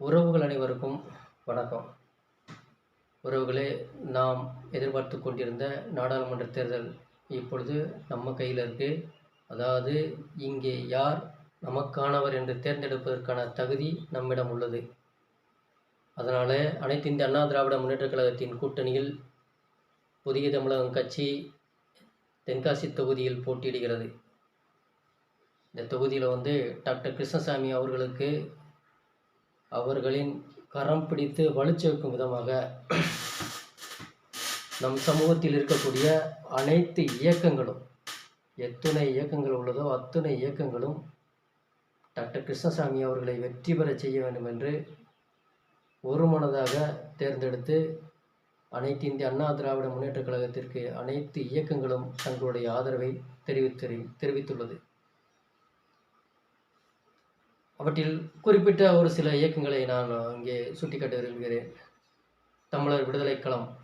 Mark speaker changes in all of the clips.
Speaker 1: உறவுகள் அனைவருக்கும் வணக்கம். உறவுகளே நாம் எதிர்பார்த்து கொண்டிருந்த நாடாளுமன்ற தேர்தல் இப்பொழுது நம்ம கையில் இருக்குது அதாவது இங்கே யார் நமக்கானவர் என்று தேர்ந்தெடுப்பதற்கான தகுதி நம்மிடம் உள்ளது. அதனால் அனைத்து இந்திய அண்ணா திராவிட முன்னேற்ற கழகத்தின் கூட்டணியில் புதிய தமிழகம் கட்சி தென்காசி தொகுதியில் போட்டியிடுகிறது. இந்த தொகுதியில் வந்து டாக்டர் கிருஷ்ணசாமி அவர்களுக்கு அவர்களின் கரம் பிடித்து வலுச்சேர்க்கும் விதமாக நம் சமூகத்தில் இருக்கக்கூடிய அனைத்து இயக்கங்களும் எத்துணை இயக்கங்கள் உள்ளதோ அத்துணை இயக்கங்களும் டாக்டர் கிருஷ்ணசாமி அவர்களை வெற்றி பெறச் செய்ய வேண்டும் என்று ஒருமனதாக தேர்ந்தெடுத்து அனைத்து இந்திய அண்ணா திராவிட முன்னேற்றக் கழகத்திற்கு அனைத்து இயக்கங்களும் தங்களுடைய ஆதரவை தெரிவித்து தெரிவித்துள்ளது. அவற்றில் குறிப்பிட்ட ஒரு சில இயக்கங்களை நான் இங்கே சுட்டிக்காட்ட விரும்புகிறேன் தமிழர் விடுதலைக் களம்.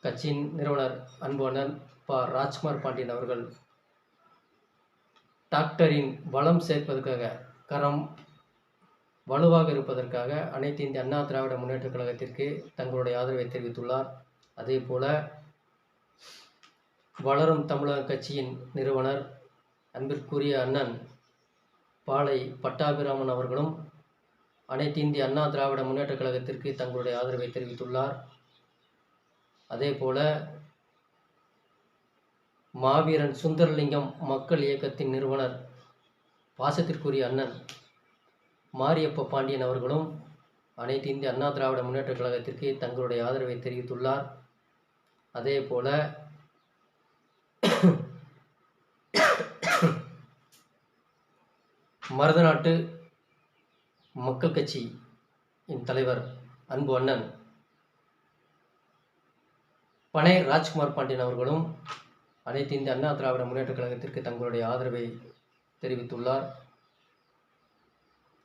Speaker 1: கட்சியின் நிறுவனர் அன்பு அண்ணன் ப. ராஜ்குமார் பாண்டியன் அவர்கள் டாக்டரின் பலம் சேர்ப்பதற்காக கரம் வலுவாக இருப்பதற்காக அனைத்து இந்திய அண்ணா திராவிட முன்னேற்றக் கழகத்திற்கு தங்களுடைய ஆதரவை தெரிவித்துள்ளார். அதே போல வளரும் தமிழக கட்சியின் நிறுவனர் அன்பிற்குரிய அண்ணன் பாளை பட்டாபிராமன் அவர்களும் அனைத்து இந்திய அண்ணா திராவிட முன்னேற்றக் கழகத்திற்கு தங்களுடைய ஆதரவை தெரிவித்துள்ளார். அதே போல மாவீரன் சுந்தரலிங்கம் மக்கள் இயக்கத்தின் நிறுவனர் பாசத்திற்குரிய அண்ணன் மாரியப்ப பாண்டியன் அவர்களும் அனைத்து இந்திய அண்ணா திராவிட முன்னேற்றக் கழகத்திற்கு தங்களுடைய ஆதரவை தெரிவித்துள்ளார். அதே போல மருதநாட்டு மக்கள் கட்சியின் தலைவர் அன்பு அண்ணன் பனை ராஜ்குமார் பாண்டியன் அவர்களும் அனைத்து இந்திய அண்ணா திராவிட முன்னேற்றக் கழகத்திற்கு தங்களுடைய ஆதரவை தெரிவித்துள்ளார்.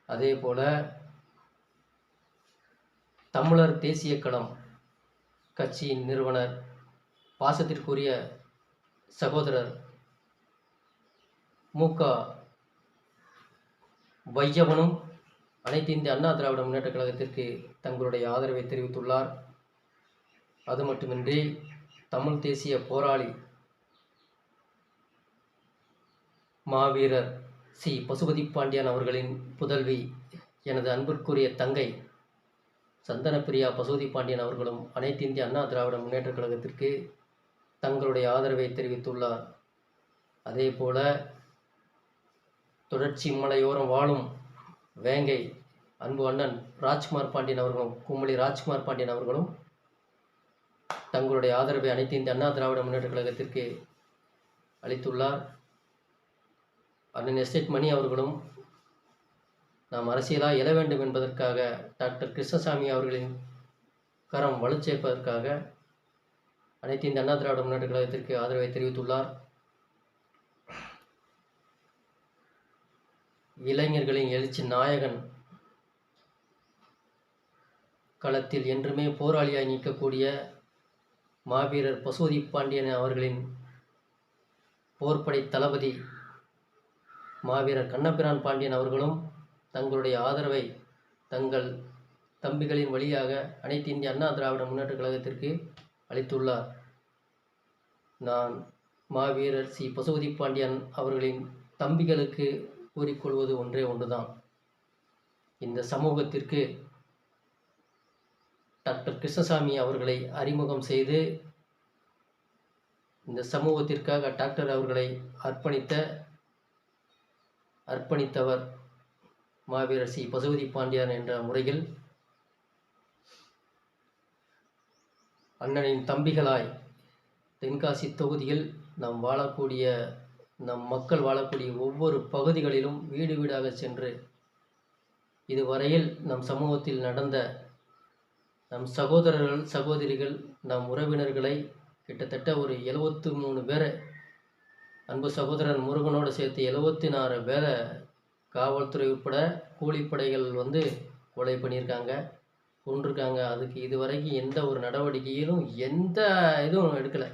Speaker 1: அதே போல தமிழர் தேசிய களம் கட்சியின் நிறுவனர் பாசத்திற்குரிய சகோதரர் மு க வையவனும் அனைத்து இந்திய அண்ணா திராவிட முன்னேற்றக் கழகத்திற்கு தங்களுடைய ஆதரவை தெரிவித்துள்ளார். அது மட்டுமின்றி தமிழ் தேசிய போராளி மாவீரர் சி. பசுபதி பாண்டியன் அவர்களின் புதல்வி எனது அன்பிற்குரிய தங்கை சந்தனப்பிரியா பசுபதி பாண்டியன் அவர்களும் அனைத்து இந்திய அண்ணா திராவிட முன்னேற்ற கழகத்திற்கு தங்களுடைய ஆதரவை தெரிவித்துள்ளார். அதே போல தொடர்ச்சி மலையோரம் வாழும் வேங்கை அன்பு அண்ணன் ராஜ்குமார் பாண்டியன் அவர்களும் கும்மளி ராஜ்குமார் பாண்டியன் அவர்களும் தங்களுடைய ஆதரவை அனைத்து இந்த அண்ணா திராவிட முன்னேற்ற கழகத்திற்கு அளித்துள்ளார். அண்ணன் எஸ்டேட் மணி அவர்களும் நாம் அரசியலாக எழ வேண்டும் என்பதற்காக டாக்டர் கிருஷ்ணசாமி அவர்களின் கரம் வலுச்சேர்ப்பதற்காக அனைத்து இந்த அண்ணா திராவிட முன்னேற்ற கழகத்திற்கு ஆதரவை தெரிவித்துள்ளார். இளைஞர்களின் எழுச்சி நாயகன் களத்தில் என்றுமே போராளியாய் நிற்கக்கூடிய மாவீரர் பசுவதி பாண்டியன் அவர்களின் போர்ப்படை தளபதி மாவீரர் கண்ணபிரான் பாண்டியன் அவர்களும் தங்களுடைய ஆதரவை தங்கள் தம்பிகளின் வழியாக அனைத்து இந்திய அண்ணா திராவிட முன்னேற்ற கழகத்திற்கு அளித்துள்ளார். நான் மாவீரர் சி. பசுபதி பாண்டியன் அவர்களின் தம்பிகளுக்கு கூறிக்கொள்வது ஒன்றே ஒன்றுதான். இந்த சமூகத்திற்கு டாக்டர் கிருஷ்ணசாமி அவர்களை அறிமுகம் செய்து இந்த சமூகத்திற்காக டாக்டர் அவர்களை அர்ப்பணித்த அர்ப்பணித்தவர் மாவீரர் சி. பசுபதி பாண்டியார் என்ற முறையில் அண்ணனின் தம்பிகளாய் தென்காசி தொகுதியில் நாம் வாழக்கூடிய நம் மக்கள் வாழக்கூடிய ஒவ்வொரு பகுதிகளிலும் வீடு வீடாக சென்று இதுவரையில் நம் சமூகத்தில் நடந்த நம் சகோதரர்கள் சகோதரிகள் நம் உறவினர்களை கிட்டத்தட்ட ஒரு எழுபத்து மூணு பேரை அன்பு சகோதரன் முருகனோடு சேர்த்து எழுபத்தி நாலு பேரை காவல்துறை உட்பட கூலிப்படைகள் வந்து கொலை பண்ணியிருக்காங்க கொண்டிருக்காங்க அதுக்கு இதுவரைக்கும் எந்த ஒரு நடவடிக்கையிலும் எந்த இதுவும் எடுக்கலை.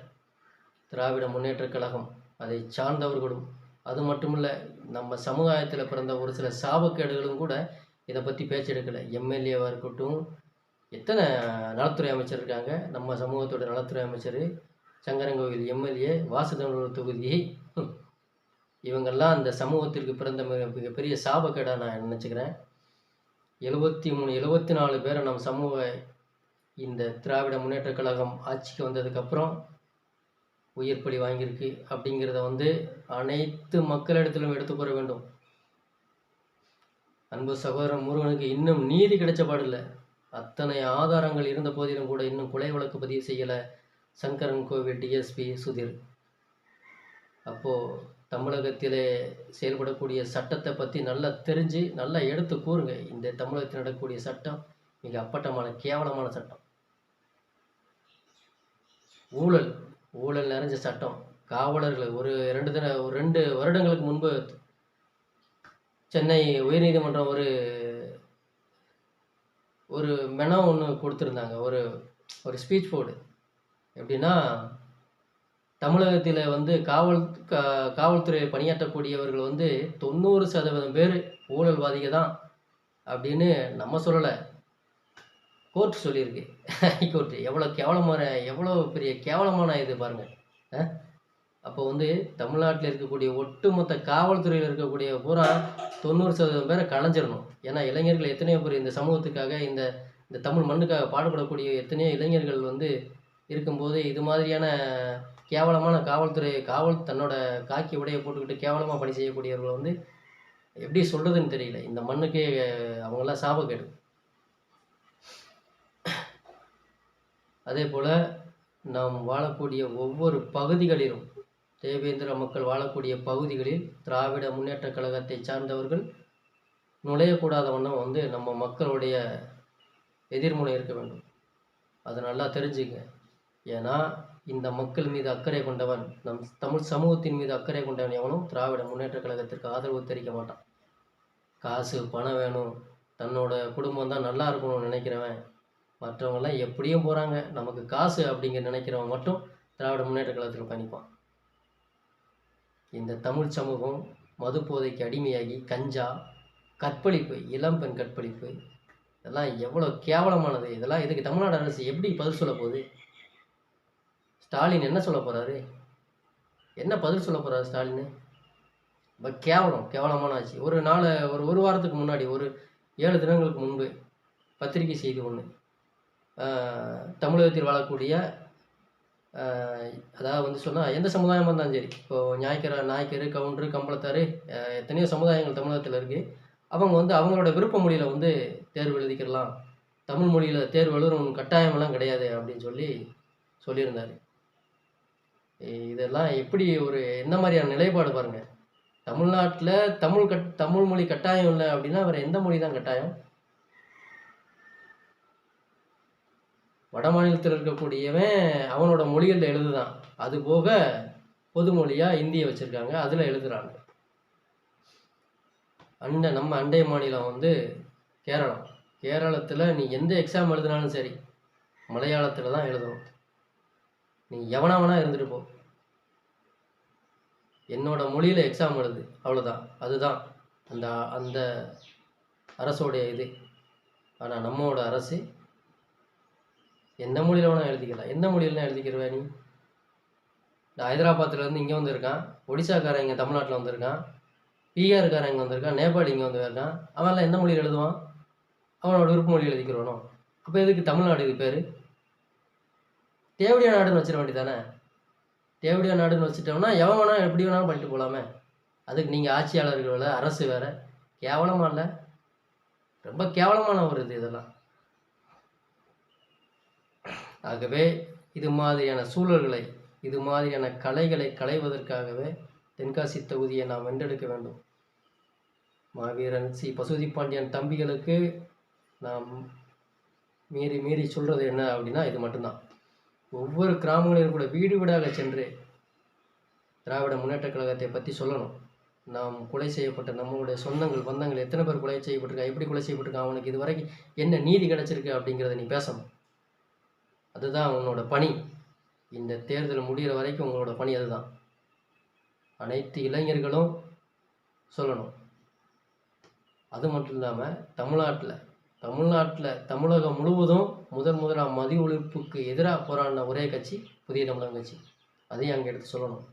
Speaker 1: திராவிட முன்னேற்றக் கழகம். அதை சார்ந்தவர்களும் அது மட்டுமில்ல நம்ம சமுதாயத்தில் பிறந்த ஒரு சில சாபக்கேடுகளும் கூட இதை பற்றி பேச்செடுக்கலை எம்எல்ஏவாக இருக்கட்டும் எத்தனை நலத்துறை அமைச்சர் இருக்காங்க? நம்ம சமூகத்தோட நலத்துறை அமைச்சர் சங்கரங்கோவில் எம்எல்ஏ வாசுதனூர் தொகுதி. இவங்கெல்லாம் அந்த சமூகத்திற்கு பிறந்த மிக மிகப்பெரிய சாபக்கேடாக நான் நினச்சிக்கிறேன். எழுபத்தி மூணு எழுபத்தி நாலு பேரை நம் சமூக இந்த திராவிட முன்னேற்றக் கழகம் ஆட்சிக்கு வந்ததுக்கப்புறம் உயிர் பலி வாங்கியிருக்கு அப்படிங்கிறத வந்து அனைத்து மக்களிடத்திலும் எடுத்து வேண்டும். அன்பு சகோதரன் முருகனுக்கு இன்னும் நீதி கிடைச்ச பாடில்லை அத்தனை ஆதாரங்கள் இருந்த போதிலும் கூட இன்னும் கொலை வழக்கு பதிவு செய்யலை சங்கரன் கோவில் டிஎஸ்பி சுதீர். அப்போது தமிழகத்திலே செயல்படக்கூடிய சட்டத்தை பற்றி நல்லா தெரிஞ்சு நல்லா எடுத்து கூறுங்க. இந்த தமிழகத்தில் நடக்கக்கூடிய சட்டம் மிக அப்பட்டமான கேவலமான சட்டம். ஊழல் ஊழல் நிறைஞ்ச சட்டம். காவலர்கள் ஒரு ரெண்டு தின ஒரு ரெண்டு வருடங்களுக்கு முன்பு சென்னை உயர்நீதிமன்றம் ஒரு ஒரு மெனோ ஒன்று கொடுத்துருந்தாங்க. ஒரு ஒரு ஸ்பீச் போர்டு எப்படின்னா தமிழகத்தில் வந்து காவல் கா காவல்துறை பணியாற்றக்கூடியவர்கள் வந்து தொண்ணூறு சதவீதம் பேர் ஊழல்வாதிகள் தான் அப்படின்னு நம்ம சொல்லலை. கோர்ட் சொல்லியிருக்கு. ஹைகோர்ட்டு எவ்வளோ கேவலமான எவ்வளோ பெரிய கேவலமான இது பாருங்கள் அப்போ வந்து தமிழ்நாட்டில் இருக்கக்கூடிய ஒட்டுமொத்த காவல்துறையில் இருக்கக்கூடிய பூரா தொண்ணூறு சதவீதம் பேரை கலைஞ்சிடணும். ஏன்னா இளைஞர்கள் எத்தனையோ பேர் இந்த சமூகத்துக்காக இந்த இந்த தமிழ் மண்ணுக்காக பாடுபடக்கூடிய எத்தனையோ இளைஞர்கள் வந்து இருக்கும்போது இது மாதிரியான கேவலமான காவல்துறை காவல் தன்னோட காக்கி உடையை போட்டுக்கிட்டு கேவலமாக பணி செய்யக்கூடியவர்களை வந்து எப்படி சொல்கிறதுன்னு தெரியல. இந்த மண்ணுக்கே அவங்களாம் சாபக்கேடு. அதே போல் நாம் வாழக்கூடிய ஒவ்வொரு பகுதிகளிலும் தேவேந்திர மக்கள் வாழக்கூடிய பகுதிகளில் திராவிட முன்னேற்றக் கழகத்தை சார்ந்தவர்கள் நுழையக்கூடாத வண்ணம் வந்து நம்ம மக்களுடைய எதிர்முனை இருக்க வேண்டும். அதை நல்லா தெரிஞ்சுங்க. ஏன்னா இந்த மக்கள் மீது அக்கறை கொண்டவன் நம் தமிழ் சமூகத்தின் மீது அக்கறை கொண்டவன் எவனும் திராவிட முன்னேற்றக் கழகத்திற்கு ஆதரவு தெரிவிக்க மாட்டான். காசு பணம் வேணும். தன்னோட குடும்பம் தான் நல்லா இருக்கணும்னு நினைக்கிறவன் மற்றவங்கெல்லாம் எப்படியும் போகிறாங்க நமக்கு காசு அப்படிங்கிற நினைக்கிறவங்க மட்டும் திராவிட முன்னேற்ற கழகத்தில் பயணிப்பான். இந்த தமிழ் சமூகம் மது போதைக்கு அடிமையாகி கஞ்சா கற்பழிப்பு இளம்பெண் கற்பழிப்பு இதெல்லாம் எவ்வளோ கேவலமானது. இதெல்லாம் இதுக்கு தமிழ்நாடு அரசு எப்படி பதில் சொல்ல போகுது? ஸ்டாலின் என்ன சொல்ல போகிறாரு என்ன பதில் சொல்ல போகிறாரு ஸ்டாலின்? ரொம்ப கேவலம் கேவலமான ஆச்சு ஒரு நாள் ஒரு ஒரு வாரத்துக்கு முன்னாடி ஒரு ஏழு தினங்களுக்கு முன்பு பத்திரிகை செய்தி ஒன்று தமிழகத்தில் வாழக்கூடிய அதாவது வந்து சொன்னால் எந்த சமுதாயமாக இருந்தாலும் சரி. இப்போது ஞாயிற்கர நாய்க்கரு கவுண்டரு கம்பளத்தாரு எத்தனையோ சமுதாயங்கள் தமிழகத்தில் இருக்குது அவங்க வந்து அவங்களோட விருப்ப மொழியில் வந்து தேர்வு எழுதிக்கிறலாம் தமிழ் மொழியில் தேர்வு எழுதுறவங்க கட்டாயமெல்லாம் கிடையாது அப்படின்னு சொல்லி சொல்லியிருந்தார். இதெல்லாம் எப்படி ஒரு என்ன மாதிரியான நிலைப்பாடு பாருங்கள் தமிழ்நாட்டில் தமிழ் கட் தமிழ் மொழி கட்டாயம் இல்லை அப்படின்னா வேறு எந்த மொழி தான் கட்டாயம். வட மாநிலத்தில் இருக்கக்கூடியவன் அவனோட மொழிகளில் எழுதுதான். அது போக பொது மொழியாக இந்தியை வச்சுருக்காங்க. அதில் எழுதுகிறாங்க அண்டை நம்ம அண்டை மாநிலம் வந்து கேரளம். கேரளத்தில் நீ எந்த எக்ஸாம் எழுதினாலும் சரி மலையாளத்தில் தான் எழுதணும். நீ எவனா வேணா இருந்துட்டு போ. என்னோட மொழியில் எக்ஸாம் எழுது. அவ்வளோதான் அதுதான் அந்த அந்த அரசோடைய இது. ஆனால் நம்மளோட அரசு எந்த மொழியில் வேணால் எழுதிக்கலாம். எந்த மொழியிலாம் எழுதிக்கிறவ நீ? நான் ஹைதராபாத்துலேருந்து இங்கே வந்திருக்கான். ஒடிசாக்காரன் இங்கே தமிழ்நாட்டில் வந்திருக்கான். பீகார்காரன் இங்கே வந்திருக்கான். நேபாளி இங்கே வந்து வந்திருக்கான் அவன்லாம் எந்த மொழியில் எழுதுவான்? அவனோட விருப்ப மொழியில் எழுதிக்கிறவனோ. அப்போ எதுக்கு தமிழ்நாடு இது பேர்? தேவடியா நாடுன்னு வச்சிட வேண்டியதானே தேவடியா நாடுன்னு வச்சுட்டோம்னா எவன் வேணா எப்படி வேணாலும் பண்ணிட்டு போகலாமே அதுக்கு நீங்கள் ஆட்சியாளர்கள் அரசு வேறு. கேவலமாக இல்லை. ரொம்ப கேவலமான ஒரு இது இதெல்லாம். ஆகவே இது மாதிரியான சூழல்களை இது மாதிரியான கலைகளை களைவதற்காகவே தென்காசி தொகுதியை நாம் வென்றெடுக்க வேண்டும். மாவீரன் சி. பசுதி பாண்டியன் தம்பிகளுக்கு நாம் மீறி மீறி சொல்கிறது என்ன அப்படின்னா இது மட்டும்தான். ஒவ்வொரு கிராமங்களிலும் கூட வீடு வீடாக சென்று திராவிட முன்னேற்றக் கழகத்தை பற்றி சொல்லணும். நாம் கொலை செய்யப்பட்ட நம்மளுடைய சொந்தங்கள் பந்தங்கள் எத்தனை பேர் கொலை செய்யப்பட்டிருக்கா எப்படி கொலை செய்யப்பட்டிருக்கா அவனுக்கு இது வரைக்கும் என்ன நீதி கிடைச்சிருக்கு அப்படிங்கிறத நீ பேசணும். அதுதான் உன்னோட பணி. இந்த தேர்தல் முடிகிற வரைக்கும் உங்களோட பணி அதுதான். அனைத்து இளைஞர்களும் சொல்லணும். அது மட்டும் இல்லாமல் தமிழ்நாட்டில் தமிழ்நாட்டில் தமிழகம் முழுவதும் முதன் முதலாக மதி ஒழிப்புக்கு எதிராக போராடின ஒரே கட்சி புதிய தமிழகம் கட்சி. அதையும் அங்கே எடுத்து சொல்லணும்.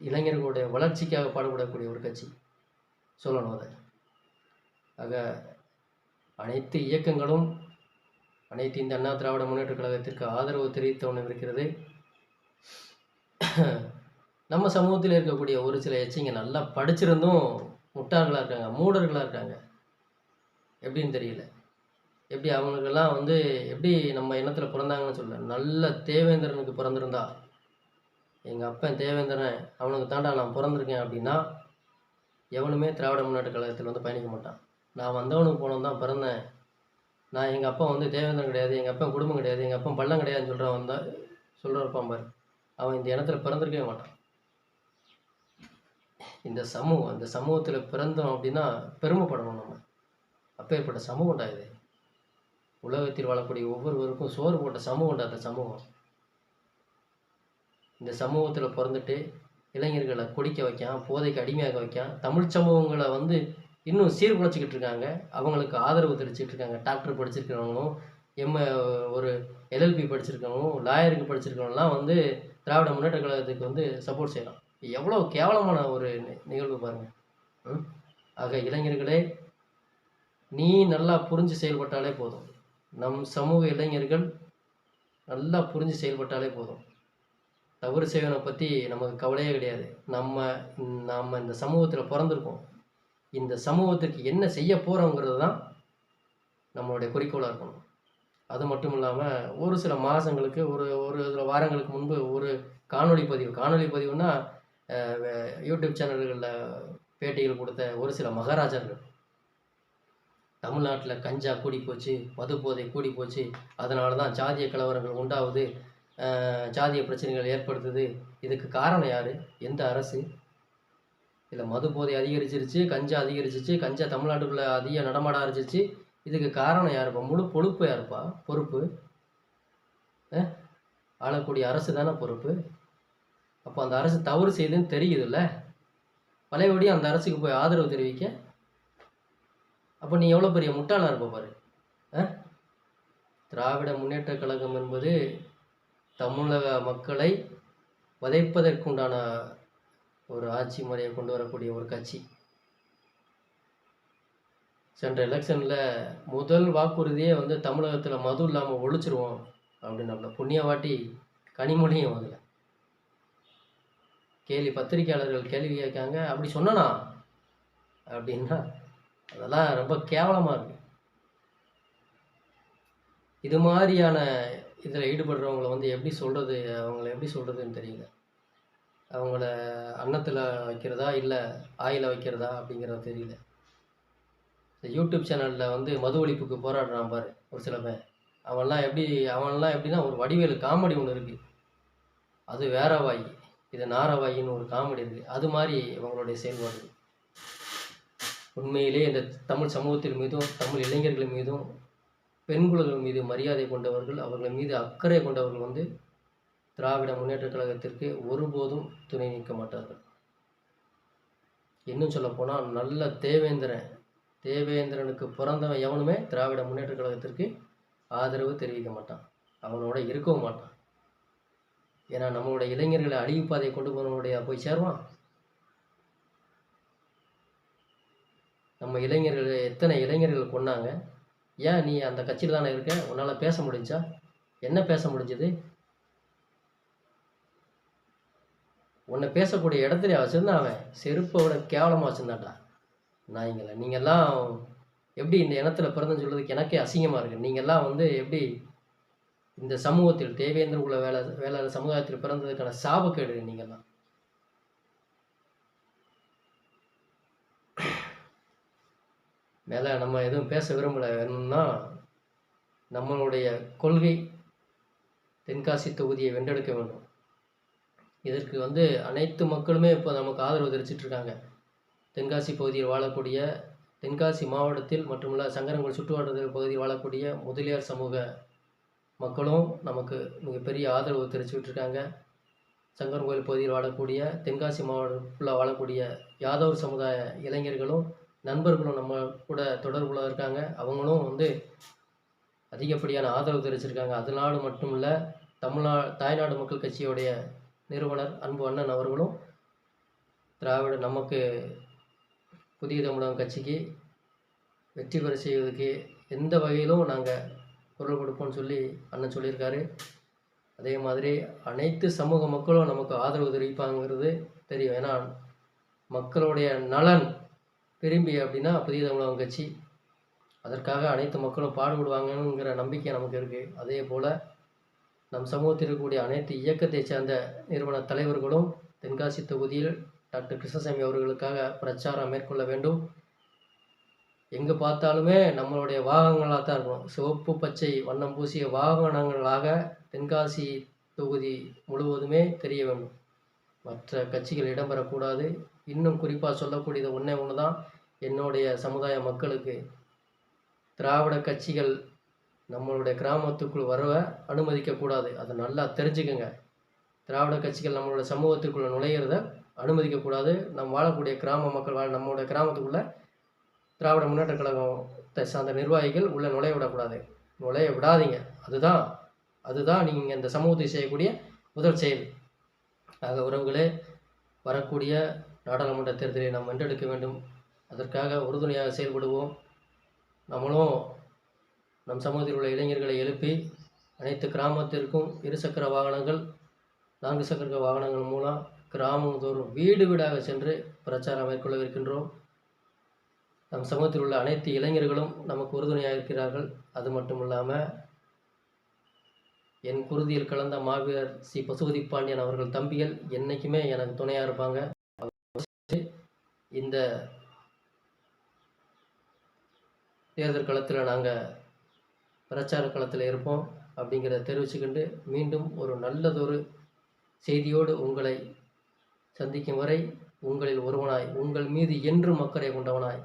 Speaker 1: இளைஞர்களுடைய வளர்ச்சிக்காக பாடுபடக்கூடிய ஒரு கட்சி. சொல்லணும் அதை. ஆக அனைத்து இயக்கங்களும் அனைத்து இந்த அண்ணா திராவிட முன்னேற்ற கழகத்திற்கு ஆதரவு தெரிவித்த ஒன்று இருக்கிறது. நம்ம சமூகத்தில் இருக்கக்கூடிய ஒரு சில எச்சிங்க நல்லா படிச்சிருந்தும் முட்டாள்களாக இருக்காங்க மூடர்களாக இருக்காங்க. எப்படின்னு தெரியல. எப்படி அவங்களுக்கெல்லாம் வந்து எப்படி நம்ம இனத்தில் பிறந்தாங்கன்னு சொல்ல நல்ல தேவேந்திரனுக்கு பிறந்திருந்தா. எங்கள் அப்பன் தேவேந்திரன் அவனுக்கு தாண்டா நான் பிறந்திருக்கேன் அப்படின்னா எவனுமே திராவிட முன்னேற்ற கழகத்தில் வந்து பயணிக்க மாட்டான். நான் வந்தவனுக்கு போனோம் தான் பிறந்தேன். நான் எங்கள் அப்பா வந்து தேவேந்திரன் கிடையாது எங்கள் அப்பா குடும்பம் கிடையாது எங்கள் அப்பா பள்ளம் கிடையாதுன்னு சொல்கிறவன் வந்தால் சொல்கிறப்பான் பாரு. அவன் இந்த இனத்துல பிறந்திருக்கவே மாட்டான். இந்த சமூகம் இந்த சமூகத்தில் பிறந்தோம் அப்படின்னா பெருமைப்படணும் நம்ம. அப்பேற்பட்ட சமூகம்டா இது. உலகத்தில் வாழக்கூடிய ஒவ்வொருவருக்கும் சோறு போட்ட சமூகம்டா அந்த சமூகம். இந்த சமூகத்தில் பிறந்துட்டு இளைஞர்களை குடிக்க வைக்கான் போதைக்கு அடிமையாக வைக்கான் தமிழ் சமூகங்களை வந்து இன்னும் சீர்குலைச்சிக்கிட்டு இருக்காங்க. அவங்களுக்கு ஆதரவு தெரிவிச்சிட்டு இருக்காங்க. டாக்டர் படிச்சிருக்கிறவங்களும் எம் ஒரு எல்எல்பி படிச்சிருக்கவங்களும் லாயருக்கு படிச்சிருக்கவங்கலாம் வந்து திராவிட முன்னேற்ற கழகத்துக்கு வந்து சப்போர்ட் செய்யலாம். எவ்வளோ கேவலமான ஒரு நி- நிகழ்வு பாருங்க. ம்? ஆக இளைஞர்களே நீ நல்லா புரிஞ்சு செயல்பட்டாலே போதும். நம் சமூக இளைஞர்கள் நல்லா புரிஞ்சு செயல்பட்டாலே போதும். தவறு செய்வனை பற்றி நமக்கு கவலையே கிடையாது. நம்ம நம்ம இந்த சமூகத்தில் பிறந்திருக்கோம். இந்த சமூகத்துக்கு என்ன செய்ய போகிறோங்கிறது தான் நம்மளுடைய குறிக்கோளாக இருக்கணும். அது மட்டும் இல்லாமல் ஒரு சில மாதங்களுக்கு ஒரு ஒரு சில வாரங்களுக்கு முன்பு ஒரு காணொளி பதிவு. காணொளி பதிவுனா யூடியூப் சேனல்களில் பேட்டிகள் கொடுத்த ஒரு சில மகாராஜர்கள். தமிழ்நாட்டில் கஞ்சா கூடி போச்சு மது போதை கூடி போச்சு. அதனால தான் ஜாதிய கலவரங்கள் உண்டாகுது. ஜாதிய பிரச்சனைகள் ஏற்படுத்துது. இதுக்கு காரணம் யார்? எந்த அரசு? இதில் மது போதை அதிகரிச்சிருச்சு கஞ்சா அதிகரிச்சிச்சு கஞ்சா தமிழ்நாட்டுக்குள்ளே அதிக நடமாட ஆரம்பிச்சிருச்சு இதுக்கு காரணம் யாருப்பா? முழு பொழுப்பு யாருப்பா? பொறுப்பு? ஆளக்கூடிய அரசு தானே பொறுப்பு. அப்போ அந்த அரசு தவறு செய்யுதுன்னு தெரியுதுல்ல? பழையபடி அந்த அரசுக்கு போய் ஆதரவு தெரிவிக்க? அப்போ நீ எவ்வளோ பெரிய முட்டாளாக இருப்ப பாரு. திராவிட முன்னேற்ற கழகம் என்பது தமிழக மக்களை வதைப்பதற்குண்டான ஒரு ஆட்சி முறையை கொண்டு வரக்கூடிய ஒரு கட்சி. சென்ற எலெக்ஷனில் முதல் வாக்குறுதியே வந்து தமிழகத்தில் மது இல்லாமல் ஒழிச்சிருவோம் அப்படின்னு புண்ணியவாட்டி கனிமொழியும் அதில். கேள்வி பத்திரிக்கையாளர்கள் கேள்வி கேட்காங்க அப்படி சொன்னனா? அப்படின்னா அதெல்லாம் ரொம்ப கேவலமாக இருக்கு. இது மாதிரியான இதில் ஈடுபடுறவங்களை வந்து எப்படி சொல்கிறது அவங்கள எப்படி சொல்கிறதுன்னு தெரியல. அவங்கள அன்னத்தில் வைக்கிறதா இல்லை ஆயில வைக்கிறதா அப்படிங்கிறது தெரியல. இந்த யூடியூப் சேனலில் வந்து மது ஒழிப்புக்கு போராடுறான் பாரு ஒரு சில பேர். அவன்லாம் எப்படி அவன்லாம் எப்படின்னா ஒரு வடிவேலு காமெடி ஒன்று இருக்குது அது வேற வாய் இது நாரவாயின்னு ஒரு காமெடி இருக்குது அது மாதிரி இவங்களுடைய செயல்பாடு. உண்மையிலே இந்த தமிழ் சமூகத்தின் மீதும் தமிழ் இளைஞர்கள் மீதும் பெண்குலங்கள் மீது மரியாதை கொண்டவர்கள் அவர்கள் மீது அக்கறை கொண்டவர்கள் வந்து திராவிட முன்னேற்ற கழகத்திற்கு ஒருபோதும் துணை நிற்க மாட்டார்கள். இன்னும் சொல்ல போனால் நல்ல தேவேந்திரன் தேவேந்திரனுக்கு பிறந்தவன் எவனுமே திராவிட முன்னேற்ற கழகத்திற்கு ஆதரவு தெரிவிக்க மாட்டான். அவனோட இருக்கவும் மாட்டான். ஏன்னா நம்மளுடைய இளைஞர்களை அழிவு பாதையை கொண்டு போனவனுடைய போய் சேருவான். நம்ம இளைஞர்கள் எத்தனை இளைஞர்கள் கொன்னாங்க? ஏன் நீ அந்த கட்சியில் தானே இருக்க? உன்னால் பேச முடிஞ்சா? என்ன பேச முடிஞ்சது? உன்னை பேசக்கூடிய இடத்துல வச்சுருந்தான் அவன் செருப்பை விட கேவலமாக வச்சுருந்தான்டா. நாய்ங்களை நீங்கள்லாம் எப்படி இந்த இனத்துல பிறந்தன்னு சொல்கிறதுக்கு எனக்கே அசிங்கமாக இருக்குது நீங்கள்லாம் வந்து எப்படி இந்த சமூகத்தில் தேவேந்திர குல வேலை வேலை சமுதாயத்தில் பிறந்ததுக்கான சாபக்கேடு நீங்கள்லாம் மேலே நம்ம எதுவும் பேச விரும்பலை. வேணும்னா நம்மளுடைய கொள்கை தென்காசி தொகுதியை வென்றெடுக்க வேண்டும். இதற்கு வந்து அனைத்து மக்களுமே இப்போ நமக்கு ஆதரவு தெரிவிச்சிட்டு இருக்காங்க தென்காசி பகுதியில் வாழக்கூடிய தென்காசி மாவட்டத்தில் மட்டுமல்ல சங்கரங்கோல் சுற்றுவட்டார பகுதியில் வாழக்கூடிய முதலியார் சமூக மக்களும் நமக்கு மிகப்பெரிய ஆதரவு தெரிவிச்சுக்கிட்டு இருக்காங்க சங்கரங்கோயில் பகுதியில் வாழக்கூடிய தென்காசி மாவட்டம் ஃபுல்லாக வாழக்கூடிய யாதவர் சமுதாய இளைஞர்களும் நண்பர்களும் நம்ம கூட தொடர்புல இருக்காங்க. அவங்களும் வந்து அதிகப்படியான ஆதரவு தெரிவிச்சிருக்காங்க. அதனால மட்டும் இல்லை தமிழ்நா தாய்நாடு மக்கள் கட்சியுடைய நிறுவனர் அன்பு அண்ணன் அவர்களும் திராவிட நமக்கு புதிய தமிழகம் கட்சிக்கு வெற்றி பெற செய்வதற்கு எந்த வகையிலும் நாங்கள் குரல் கொடுப்போம்னு சொல்லி அண்ணன் சொல்லியிருக்காரு. அதே மாதிரி அனைத்து சமூக மக்களும் நமக்கு ஆதரவு தெரிவிப்பாங்கிறது தெரியும். ஏன்னா மக்களுடைய நலன் விரும்பி அப்படின்னா புதிய தமிழகம் கட்சி. அதற்காக அனைத்து மக்களும் பாடுபடுவாங்கங்கிற நம்பிக்கை நமக்கு இருக்குது அதே போல் நம் சமூகத்தில் இருக்கக்கூடிய அனைத்து இயக்கத்தை சேர்ந்த நிறுவன தலைவர்களும் தென்காசி தொகுதியில் டாக்டர் கிருஷ்ணசாமி அவர்களுக்காக பிரச்சாரம் மேற்கொள்ள வேண்டும். எங்கே பார்த்தாலுமே நம்மளுடைய வாகனங்களாக தான் இருக்கும் சிவப்பு பச்சை வண்ணம் பூசிய வாகனங்களாக தென்காசி தொகுதி முழுவதுமே தெரிய வேண்டும். மற்ற கட்சிகள் இடம்பெறக்கூடாது. இன்னும் குறிப்பாக சொல்லக்கூடியது ஒன்றே ஒன்று தான் என்னுடைய சமுதாய மக்களுக்கு திராவிட கட்சிகள் நம்மளுடைய கிராமத்துக்குள் வர அனுமதிக்கக்கூடாது. அதை நல்லா தெரிஞ்சுக்கங்க. திராவிட கட்சிகள் நம்மளோட சமூகத்துக்குள்ளே நுழையிறத அனுமதிக்கக்கூடாது. நம் வாழக்கூடிய கிராம மக்கள் வாழ நம்மளுடைய கிராமத்துக்குள்ளே திராவிட முன்னேற்ற கழகத்தை சார்ந்த நிர்வாகிகள் உள்ளே நுழைய விடக்கூடாது. நுழைய விடாதீங்க. அதுதான் அதுதான் நீங்கள் இந்த சமூகத்தை செய்யக்கூடிய முதல் செயல். ஆக உறவுகளே வரக்கூடிய நாடாளுமன்ற தேர்தலை நாம் வென்றெடுக்க வேண்டும். அதற்காக உறுதுணையாக செயல்படுவோம். நம்மளும் நம் சமூகத்தில் உள்ள இளைஞர்களை எழுப்பி அனைத்து கிராமத்திற்கும் இருசக்கர வாகனங்கள் நான்கு சக்கர வாகனங்கள் மூலம் கிராமம் தோறும் வீடு வீடாக சென்று பிரச்சாரம் மேற்கொள்ளவிருக்கின்றோம். நம் சமூகத்தில் உள்ள அனைத்து இளைஞர்களும் நமக்கு உறுதுணையாக இருக்கிறார்கள். அது மட்டும் இல்லாமல் என் குருதியில் கலந்த மாவீரர் சி. பசுபதி பாண்டியன் அவர்கள் தம்பிகள் என்றைக்குமே எனக்கு துணையாக இருப்பாங்க. இந்த தேர்தல் களத்தில் நாங்கள் பிரச்சார களத்தில் இருப்போம் அப்படிங்கிறத தெரிவிச்சுக்கிண்டு மீண்டும் ஒரு நல்லதொரு செய்தியோடு உங்களை சந்திக்கும் வரை உங்களில் ஒருவனாய் உங்கள் மீது என்றும் அக்கறை கொண்டவனாய்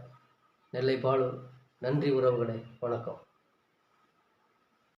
Speaker 1: நெல்லை பாலு நன்றி உறவுகளே. வணக்கம்.